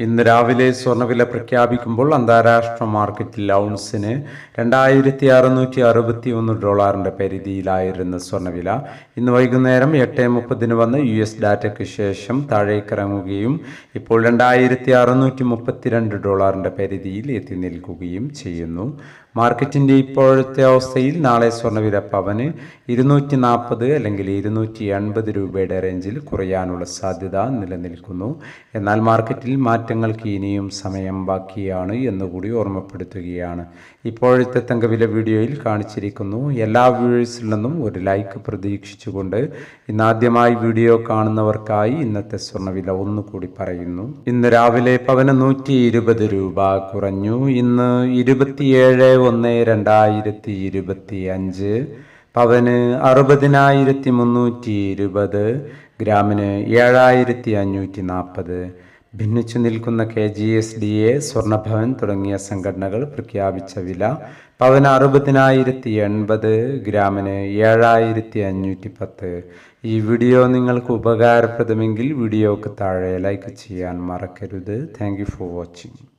ഇന്ന് രാവിലെ സ്വർണവില പ്രഖ്യാപിക്കുമ്പോൾ അന്താരാഷ്ട്ര മാർക്കറ്റിൽ ഔൺസിന് രണ്ടായിരത്തി അറുന്നൂറ്റി അറുപത്തി ഒന്ന് ഡോളറിന്റെ പരിധിയിലായിരുന്ന സ്വർണവില ഇന്ന് വൈകുന്നേരം എട്ട് മുപ്പതിന് വന്ന് യു എസ് ഡാറ്റയ്ക്ക് ശേഷം താഴേക്കിറങ്ങുകയും ഇപ്പോൾ രണ്ടായിരത്തി അറുന്നൂറ്റി മുപ്പത്തിരണ്ട് ഡോളറിന്റെ പരിധിയിൽ എത്തി നിൽക്കുകയും ചെയ്യുന്നു. മാർക്കറ്റിന്റെ ഇപ്പോഴത്തെ അവസ്ഥയിൽ നാളെ സ്വർണവില പവന് ഇരുന്നൂറ്റി നാൽപ്പത് അല്ലെങ്കിൽ ഇരുന്നൂറ്റി എൺപത് രൂപയുടെ റേഞ്ചിൽ കുറയാനുള്ള സാധ്യത നിലനിൽക്കുന്നു. എന്നാൽ മാർക്കറ്റിൽ മാറ്റങ്ങൾക്ക് ഇനിയും സമയം ബാക്കിയാണ് എന്നുകൂടി ഓർമ്മപ്പെടുത്തുകയാണ്. ഇപ്പോഴത്തെ തങ്കവില വീഡിയോയിൽ കാണിച്ചിരിക്കുന്നു. എല്ലാ വ്യൂവേഴ്സിൽ നിന്നും ഒരു ലൈക്ക് പ്രതീക്ഷിച്ചുകൊണ്ട് ഇന്നാദ്യമായി വീഡിയോ കാണുന്നവർക്കായി ഇന്നത്തെ സ്വർണവില ഒന്നുകൂടി പറയുന്നു. ഇന്ന് രാവിലെ പവന് നൂറ്റി ഇരുപത് രൂപ കുറഞ്ഞു. ഇന്ന് ഇരുപത്തിയേഴ് ഒന്ന് രണ്ടായിരത്തി ഇരുപത്തി അഞ്ച് പവന് അറുപതിനായിരത്തി മുന്നൂറ്റി ഇരുപത് ഗ്രാമിന് ഏഴായിരത്തി അഞ്ഞൂറ്റി നാൽപ്പത് ഭിന്നിച്ചു നിൽക്കുന്ന K G S D A സ്വർണഭവൻ തുടങ്ങിയ സംഘടനകൾ പ്രഖ്യാപിച്ച വില പവന് അറുപതിനായിരത്തി എൺപത് ഗ്രാമിന് ഏഴായിരത്തി അഞ്ഞൂറ്റി പത്ത്. ഈ വീഡിയോ നിങ്ങൾക്ക് ഉപകാരപ്രദമെങ്കിൽ വീഡിയോക്ക് താഴെ ലൈക്ക് ചെയ്യാൻ മറക്കരുത്. Thank for watching